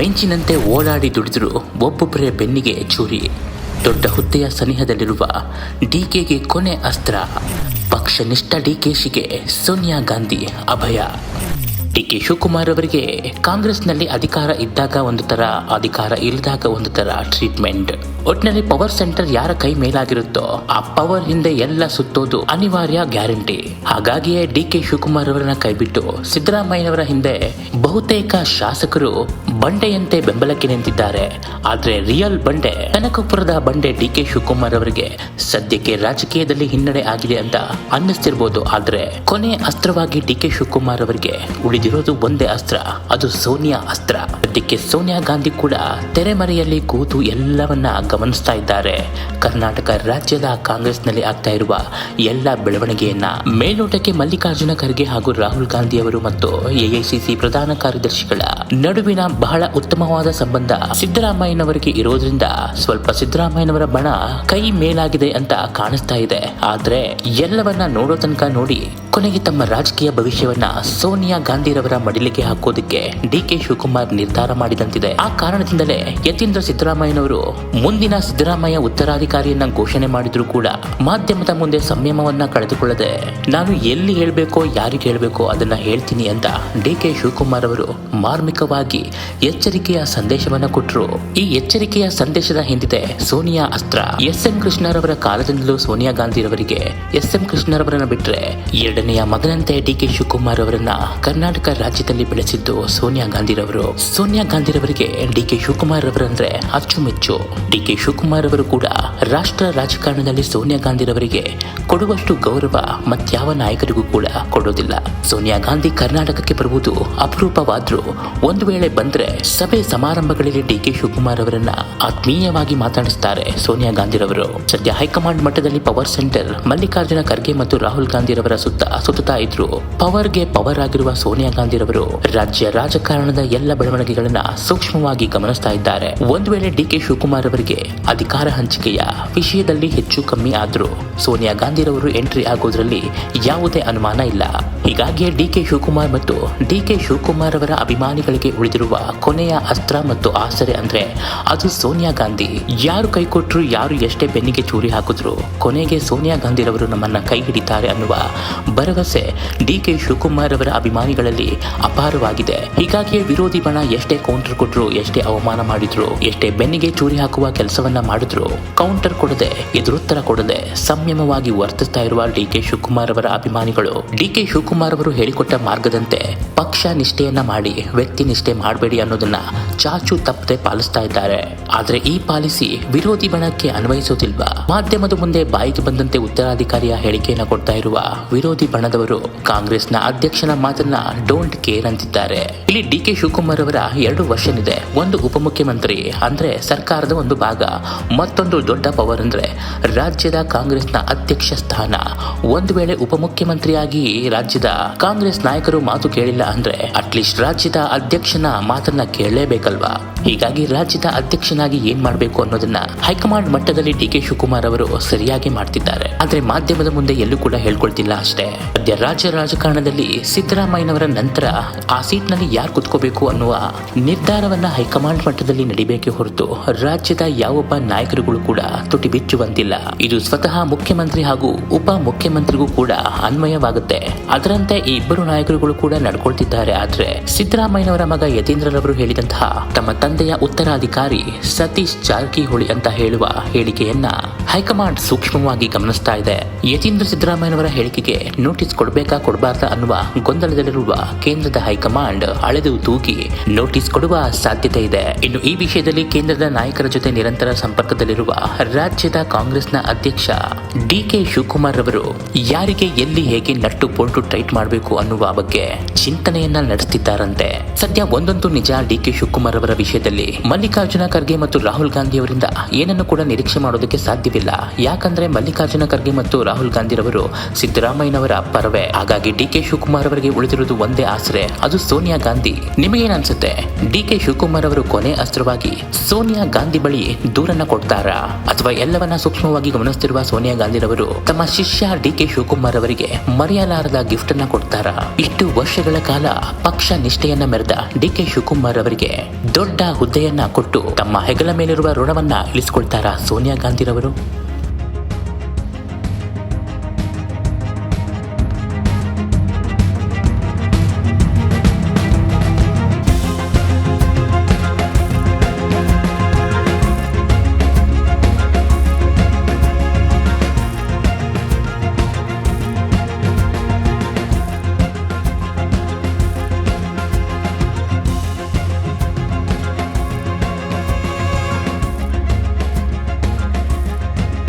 ಮೆಂಚಿನಂತೆ ಓಡಾಡಿ ದುಡಿದ್ರು ಒಬ್ಬೊಬ್ಬರೇ ಬೆನ್ನಿಗೆ ಚೂರಿ. ದೊಡ್ಡ ಹುದ್ದೆಯ ಸನಿಹದಲ್ಲಿರುವ ಡಿಕೆಗೆ ಕೊನೆ ಅಸ್ತ್ರ. ಪಕ್ಷನಿಷ್ಠ ಡಿಕೆಶಿಗೆ ಸೋನಿಯಾ ಗಾಂಧಿ ಅಭಯ. ಡಿಕೆ ಶಿವಕುಮಾರ್ ಅವರಿಗೆ ಕಾಂಗ್ರೆಸ್ನಲ್ಲಿ ಅಧಿಕಾರ ಇದ್ದಾಗ ಒಂದು ತರ, ಅಧಿಕಾರ ಇಲ್ಲದಾಗ ಒಂದು ತರ ಟ್ರೀಟ್ಮೆಂಟ್ ಒಟ್ಟಿನಲ್ಲಿ ಪವರ್ ಸೆಂಟರ್ ಯಾರ ಕೈ ಮೇಲಾಗಿರುತ್ತೋ, ಆ ಪವರ್ ಹಿಂದೆ ಎಲ್ಲ ಸುತ್ತೋದು ಅನಿವಾರ್ಯ ಗ್ಯಾರಂಟಿ. ಹಾಗಾಗಿಯೇ ಡಿ ಕೆ ಶಿವಕುಮಾರ್ ಅವರನ್ನ ಕೈಬಿಟ್ಟು ಸಿದ್ದರಾಮಯ್ಯನವರ ಹಿಂದೆ ಬಹುತೇಕ ಶಾಸಕರು ಬಂಡೆಯಂತೆ ಬೆಂಬಲಕ್ಕೆ ನಿಂತಿದ್ದಾರೆ. ಆದ್ರೆ ರಿಯಲ್ ಬಂಡೆ, ಕನಕಪುರದ ಬಂಡೆ ಡಿ ಕೆ ಶಿವಕುಮಾರ್ ಅವರಿಗೆ ಸದ್ಯಕ್ಕೆ ರಾಜಕೀಯದಲ್ಲಿ ಹಿನ್ನಡೆ ಆಗಿದೆ ಅಂತ ಅನ್ನಿಸ್ತಿರ್ಬೋದು. ಆದ್ರೆ ಕೊನೆ ಅಸ್ತ್ರವಾಗಿ ಡಿ ಕೆ ಶಿವಕುಮಾರ್ ಅವರಿಗೆ ಉಳಿದಿರೋದು ಒಂದೇ ಅಸ್ತ್ರ. ಅದು ಸೋನಿಯಾ ಅಸ್ತ್ರ. ಅದಕ್ಕೆ ಸೋನಿಯಾ ಗಾಂಧಿ ಕೂಡ ತೆರೆಮರೆಯಲ್ಲಿ ಕೂತು ಎಲ್ಲವನ್ನ ಗಮನಿಸ್ತಾ ಇದ್ದಾರೆ. ಕರ್ನಾಟಕ ರಾಜ್ಯದ ಕಾಂಗ್ರೆಸ್ನಲ್ಲಿ ಆಗ್ತಾ ಇರುವ ಎಲ್ಲ ಬೆಳವಣಿಗೆಯನ್ನ ಮೇಲ್ನೋಟಕ್ಕೆ ಮಲ್ಲಿಕಾರ್ಜುನ ಖರ್ಗೆ ಹಾಗೂ ರಾಹುಲ್ ಗಾಂಧಿ ಅವರು ಮತ್ತು ಎಐಸಿಸಿ ಪ್ರಧಾನ ಕಾರ್ಯದರ್ಶಿಗಳ ನಡುವಿನ ಬಹಳ ಉತ್ತಮವಾದ ಸಂಬಂಧ ಸಿದ್ದರಾಮಯ್ಯನವರಿಗೆ ಇರೋದ್ರಿಂದ ಸ್ವಲ್ಪ ಸಿದ್ದರಾಮಯ್ಯನವರ ಬಣ ಕೈ ಮೇಲಾಗಿದೆ ಅಂತ ಕಾಣಿಸ್ತಾ ಇದೆ. ಆದ್ರೆ ಎಲ್ಲವನ್ನ ನೋಡೋ ತನಕ ನೋಡಿ ಕೊನೆಗೆ ತಮ್ಮ ರಾಜಕೀಯ ಭವಿಷ್ಯವನ್ನ ಸೋನಿಯಾ ಗಾಂಧಿರವರ ಮಡಿಲಿಗೆ ಹಾಕೋದಕ್ಕೆ ಡಿ ಕೆ ಶಿವಕುಮಾರ್ ನಿರ್ಧಾರ ಮಾಡಿದಂತಿದೆ. ಆ ಕಾರಣದಿಂದಲೇ ಯತೀಂದ್ರ ಸಿದ್ದರಾಮಯ್ಯನವರು ಮುಂದಿನ ಸಿದ್ದರಾಮಯ್ಯ ಉತ್ತರಾಧಿಕಾರಿಯನ್ನ ಘೋಷಣೆ ಮಾಡಿದ್ರು ಕೂಡ ಮಾಧ್ಯಮದ ಮುಂದೆ ಸಂಯಮವನ್ನ ಕಳೆದುಕೊಳ್ಳದೆ ನಾನು ಎಲ್ಲಿ ಹೇಳ್ಬೇಕೋ, ಯಾರಿಗೆ ಹೇಳ್ಬೇಕೋ ಅದನ್ನ ಹೇಳ್ತೀನಿ ಅಂತ ಡಿ ಕೆ ಶಿವಕುಮಾರ್ ಅವರು ಮಾರ್ಮಿಕವಾಗಿ ಎಚ್ಚರಿಕೆಯ ಸಂದೇಶವನ್ನ ಕೊಟ್ಟರು ಈ ಎಚ್ಚರಿಕೆಯ ಸಂದೇಶದ ಹಿಂದಿದೆ ಸೋನಿಯಾ ಅಸ್ತ್ರ. ಎಸ್ ಎಂ ಕೃಷ್ಣರವರ ಕಾಲದಿಂದಲೂ ಸೋನಿಯಾ ಗಾಂಧಿರವರಿಗೆ ಎಸ್ ಎಂ ಕೃಷ್ಣರವರನ್ನ ಬಿಟ್ರೆ ಎರಡನೆಯ ಮಗನಂತೆ ಡಿ ಕೆ ಶಿವಕುಮಾರ್ ಅವರನ್ನ ಕರ್ನಾಟಕ ರಾಜ್ಯದಲ್ಲಿ ಬೆಳೆಸಿದ್ದು ಸೋನಿಯಾ ಗಾಂಧಿರವರು. ಸೋನಿಯಾ ಗಾಂಧಿರವರಿಗೆ ಡಿ ಕೆ ಶಿವಕುಮಾರ್ ಅವರಂದ್ರೆ ಅಚ್ಚುಮೆಚ್ಚು. ಡಿ ಕೆ ಶಿವಕುಮಾರ್ ಅವರು ಕೂಡ ರಾಷ್ಟ್ರ ರಾಜಕಾರಣದಲ್ಲಿ ಸೋನಿಯಾ ಗಾಂಧಿರವರಿಗೆ ಕೊಡುವಷ್ಟು ಗೌರವ ಮತ್ಯಾವ ನಾಯಕರಿಗೂ ಕೂಡ ಕೊಡೋದಿಲ್ಲ. ಸೋನಿಯಾ ಗಾಂಧಿ ಕರ್ನಾಟಕಕ್ಕೆ ಬರುವುದು ಅಪರೂಪವಾದ್ರೂ ಒಂದು ವೇಳೆ ಬಂದ್ರೆ ಸಭೆ ಸಮಾರಂಭಗಳಲ್ಲಿ ಡಿ ಕೆ ಶಿವಕುಮಾರ್ ಅವರನ್ನ ಆತ್ಮೀಯವಾಗಿ ಮಾತಾಡಿಸ್ತಾರೆ ಸೋನಿಯಾ ಗಾಂಧಿರವರು. ಸದ್ಯ ಹೈಕಮಾಂಡ್ ಮಟ್ಟದಲ್ಲಿ ಪವರ್ ಸೆಂಟರ್ ಮಲ್ಲಿಕಾರ್ಜುನ ಖರ್ಗೆ ಮತ್ತು ರಾಹುಲ್ ಗಾಂಧಿರವರ ಸುತ್ತ ಸುತ್ತಾ ಇದ್ರು ಪವರ್ಗೆ ಪವರ್ ಆಗಿರುವ ಸೋನಿಯಾ ಗಾಂಧಿ ರವರು ರಾಜ್ಯ ರಾಜಕಾರಣದ ಎಲ್ಲ ಬೆಳವಣಿಗೆಗಳನ್ನ ಸೂಕ್ಷ್ಮವಾಗಿ ಗಮನಿಸ್ತಾ ಇದ್ದಾರೆ. ಒಂದು ವೇಳೆ ಡಿ ಕೆ ಶಿವಕುಮಾರ್ ಅವರಿಗೆ ಅಧಿಕಾರ ಹಂಚಿಕೆಯ ವಿಷಯದಲ್ಲಿ ಹೆಚ್ಚು ಕಮ್ಮಿ ಆದ್ರೂ ಸೋನಿಯಾ ಗಾಂಧಿ ರವರು ಎಂಟ್ರಿ ಆಗೋದ್ರಲ್ಲಿ ಯಾವುದೇ ಅನುಮಾನ ಇಲ್ಲ. ಹೀಗಾಗಿಯೇ ಡಿ ಕೆ ಶಿವಕುಮಾರ್ ಮತ್ತು ಡಿ ಕೆ ಶಿವಕುಮಾರ್ ಅವರ ಅಭಿಮಾನಿಗಳಿಗೆ ಉಳಿದಿರುವ ಕೊನೆಯ ಅಸ್ತ್ರ ಮತ್ತು ಆಸರೆ ಅಂದ್ರೆ ಅದು ಸೋನಿಯಾ ಗಾಂಧಿ. ಯಾರು ಕೈ ಕೊಟ್ಟರು ಯಾರು ಎಷ್ಟೇ ಬೆನ್ನಿಗೆ ಚೂರಿ ಹಾಕಿದ್ರು ಕೊನೆಗೆ ಸೋನಿಯಾ ಗಾಂಧಿರವರು ನಮ್ಮನ್ನ ಕೈ ಹಿಡಿತಾರೆ ಅನ್ನುವ ಭರವಸೆ ಡಿ ಕೆ ಶಿವಕುಮಾರ್ ಅವರ ಅಭಿಮಾನಿಗಳಲ್ಲಿ ಅಪಾರವಾಗಿದೆ. ಹೀಗಾಗಿಯೇ ವಿರೋಧಿ ಬಣ ಎಷ್ಟೇ ಕೌಂಟರ್ ಕೊಟ್ರು, ಎಷ್ಟೇ ಅವಮಾನ ಮಾಡಿದ್ರು, ಎಷ್ಟೇ ಬೆನ್ನಿಗೆ ಚೂರಿ ಹಾಕುವ ಕೆಲಸವನ್ನ ಮಾಡಿದ್ರು ಕೌಂಟರ್ ಕೊಡದೆ, ಎದುರುತ್ತರ ಕೊಡದೆ, ಸಂಯಮವಾಗಿ ವರ್ತಿಸ್ತಾ ಇರುವ ಡಿ ಕೆ ಶಿವಕುಮಾರ್ ಅವರ ಅಭಿಮಾನಿಗಳು, ಡಿ ಕೆ ಶಿವಕುಮಾರ್ ಅವರು ಹೇಳಿಕೊಟ್ಟ ಮಾರ್ಗದಂತೆ ಪಕ್ಷ ನಿಷ್ಠೆಯನ್ನ ಮಾಡಿ, ವ್ಯಕ್ತಿ ನಿಷ್ಠೆ ಮಾಡಬೇಡಿ ಅನ್ನೋದನ್ನ ಚಾಚು ತಪ್ಪದೆ ಪಾಲಿಸ್ತಾ ಇದ್ದಾರೆ. ಆದ್ರೆ ಈ ಪಾಲಿಸಿ ವಿರೋಧಿ ಬಣಕ್ಕೆ ಅನ್ವಯಿಸೋದಿಲ್ವಾ? ಮಾಧ್ಯಮದ ಮುಂದೆ ಬಾಯಿಗೆ ಬಂದಂತೆ ಉತ್ತರಾಧಿಕಾರಿಯ ಹೇಳಿಕೆಯನ್ನ ಕೊಡ್ತಾ ಇರುವ ವಿರೋಧಿ ಬಣದವರು ಕಾಂಗ್ರೆಸ್ನ ಅಧ್ಯಕ್ಷನ ಮಾತನ್ನ ಡೋಂಟ್ ಕೇರ್ ಅಂತಿದ್ದಾರೆ. ಇಲ್ಲಿ ಡಿ ಕೆ ಶಿವಕುಮಾರ್ ಅವರ ಎರಡು ವರ್ಷನಿದೆ. ಒಂದು ಉಪಮುಖ್ಯಮಂತ್ರಿ ಅಂದ್ರೆ ಸರ್ಕಾರದ ಒಂದು ಭಾಗ, ಮತ್ತೊಂದು ದೊಡ್ಡ ಪವರ್ ಅಂದ್ರೆ ರಾಜ್ಯದ ಕಾಂಗ್ರೆಸ್ನ ಅಧ್ಯಕ್ಷ ಸ್ಥಾನ. ಒಂದು ವೇಳೆ ಉಪಮುಖ್ಯಮಂತ್ರಿಯಾಗಿ ರಾಜ್ಯದ ಕಾಂಗ್ರೆಸ್ ನಾಯಕರು ಮಾತು ಕೇಳಿಲ್ಲ ಅಂದ್ರೆ ಅಟ್ಲೀಸ್ಟ್ ರಾಜ್ಯದ ಅಧ್ಯಕ್ಷನ ಮಾತನ್ನ ಕೇಳಲೇಬೇಕಲ್ವಾ? ಹೀಗಾಗಿ ರಾಜ್ಯದ ಅಧ್ಯಕ್ಷನಾಗಿ ಏನ್ ಮಾಡಬೇಕು ಅನ್ನೋದನ್ನ ಹೈಕಮಾಂಡ್ ಮಟ್ಟದಲ್ಲಿ ಡಿ ಕೆ ಶಿವಕುಮಾರ್ ಅವರು ಸರಿಯಾಗಿ ಮಾಡ್ತಿದ್ದಾರೆ. ಆದ್ರೆ ಮಾಧ್ಯಮದ ಮುಂದೆ ಎಲ್ಲೂ ಕೂಡ ಹೇಳ್ಕೊಳ್ತಿಲ್ಲ ಅಷ್ಟೇ. ಸದ್ಯ ರಾಜ್ಯ ರಾಜಕಾರಣದಲ್ಲಿ ಸಿದ್ದರಾಮಯ್ಯನವರ ನಂತರ ಆ ಸೀಟ್ನಲ್ಲಿ ಯಾರು ಕುತ್ಕೋಬೇಕು ಅನ್ನುವ ನಿರ್ಧಾರವನ್ನ ಹೈಕಮಾಂಡ್ ಮಟ್ಟದಲ್ಲಿ ನಡಿಬೇಕೆ ಹೊರತು ರಾಜ್ಯದ ಯಾವೊಬ್ಬ ನಾಯಕರುಗಳು ಕೂಡ ತುಟಿ ಬಿಚ್ಚುವಂತಿಲ್ಲ ಇದು ಸ್ವತಃ ಮುಖ್ಯಮಂತ್ರಿ ಹಾಗೂ ಉಪ ಮುಖ್ಯಮಂತ್ರಿಗೂ ಕೂಡ ಅನ್ವಯವಾಗುತ್ತೆ. ಅದರಂತೆ ಈ ಇಬ್ಬರು ನಾಯಕರುಗಳು ಕೂಡ ನಡ್ಕೊಳ್ತಿದ್ದಾರೆ. ಆದ್ರೆ ಸಿದ್ದರಾಮಯ್ಯನವರ ಮಗ ಯತೀಂದ್ರರವರು ಹೇಳಿದಂತಹ ತಮ್ಮ ತಂದೆಯ ಉತ್ತರಾಧಿಕಾರಿ ಸತೀಶ್ ಜಾರಕಿಹೊಳಿ ಅಂತ ಹೇಳುವ ಹೇಳಿಕೆಯನ್ನ ಹೈಕಮಾಂಡ್ ಸೂಕ್ಷ್ಮವಾಗಿ ಗಮನಿಸ್ತಾ ಇದೆ. ಯತೀಂದ್ರ ಸಿದ್ದರಾಮಯ್ಯನವರ ಹೇಳಿಕೆಗೆ ನೋಟಿಸ್ ಕೊಡಬೇಕಾ ಕೊಡಬಾರ್ದ ಅನ್ನುವ ಗೊಂದಲದಲ್ಲಿರುವ ಕೇಂದ್ರದ ಹೈಕಮಾಂಡ್ ಅಳೆದು ತೂಗಿ ನೋಟಿಸ್ ಕೊಡುವ ಸಾಧ್ಯತೆ ಇದೆ. ಇನ್ನು ಈ ವಿಷಯದಲ್ಲಿ ಕೇಂದ್ರದ ನಾಯಕರ ಜೊತೆ ನಿರಂತರ ಸಂಪರ್ಕದಲ್ಲಿರುವ ರಾಜ್ಯದ ಕಾಂಗ್ರೆಸ್ನ ಅಧ್ಯಕ್ಷ ಡಿ ಕೆ ಶಿವಕುಮಾರ್ ಅವರು ಯಾರಿಗೆ, ಎಲ್ಲಿ, ಹೇಗೆ ನಟ್ಟು ಬೋಲ್ಟು ಟೈಟ್ ಮಾಡಬೇಕು ಅನ್ನುವ ಬಗ್ಗೆ ಚಿಂತನೆಯನ್ನ ನಡೆಸುತ್ತಿದ್ದಾರಂತೆ ಸದ್ಯ ಒಂದೊಂದು ನಿಜ ಡಿ ಕೆ ಶಿವಕುಮಾರ್ ಅವರ ವಿಷಯದಲ್ಲಿ ಮಲ್ಲಿಕಾರ್ಜುನ ಖರ್ಗೆ ಮತ್ತು ರಾಹುಲ್ ಗಾಂಧಿ ಅವರಿಂದ ಏನನ್ನು ಕೂಡ ನಿರೀಕ್ಷೆ ಮಾಡೋದಕ್ಕೆ ಸಾಧ್ಯವಿಲ್ಲ. ಯಾಕಂದ್ರೆ ಮಲ್ಲಿಕಾರ್ಜುನ ಖರ್ಗೆ ಮತ್ತು ರಾಹುಲ್ ಗಾಂಧಿ ರವರು ಸಿದ್ದರಾಮಯ್ಯನವರ ಪರವೇ. ಹಾಗಾಗಿ ಡಿ ಕೆ ಶಿವಕುಮಾರ್ ಅವರಿಗೆ ಉಳಿದಿರುವುದು ಒಂದೇ ಆಸರೆ. ಅದು ಸೋನಿಯಾ ಗಾಂಧಿ. ನಿಮಗೇನನ್ಸುತ್ತೆ ಡಿ ಕೆ ಶಿವಕುಮಾರ್ ಅವರು ಕೊನೆ ಅಸ್ತ್ರವಾಗಿ ಸೋನಿಯಾ ಗಾಂಧಿ ಬಳಿ ದೂರನ್ನ ಕೊಡ್ತಾರಾ? ಅಥವಾ ಎಲ್ಲವನ್ನ ಸೂಕ್ಷ್ಮವಾಗಿ ಗಮನಿಸುತ್ತಿರುವ ಸೋನಿಯಾ ಗಾಂಧಿರವರು ತಮ್ಮ ಶಿಷ್ಯ ಡಿ ಕೆ ಶಿವಕುಮಾರ್ ಅವರಿಗೆ ಮರೆಯಲಾರದ ಗಿಫ್ಟ್ ಪೋಸ್ಟ್ ಕೊಡ್ತಾರ. ಇಷ್ಟು ವರ್ಷಗಳ ಕಾಲ ಪಕ್ಷ ನಿಷ್ಠೆಯನ್ನ ಮೆರೆದ ಡಿ ಕೆ ಶಿವಕುಮಾರ್ ಅವರಿಗೆ ದೊಡ್ಡ ಹುದ್ದೆಯನ್ನ ಕೊಟ್ಟು ತಮ್ಮ ಹೆಗಲ ಮೇಲಿರುವ ಋಣವನ್ನ ಇಳಿಸಿಕೊಳ್ತಾರ ಸೋನಿಯಾ ಗಾಂಧಿರವರು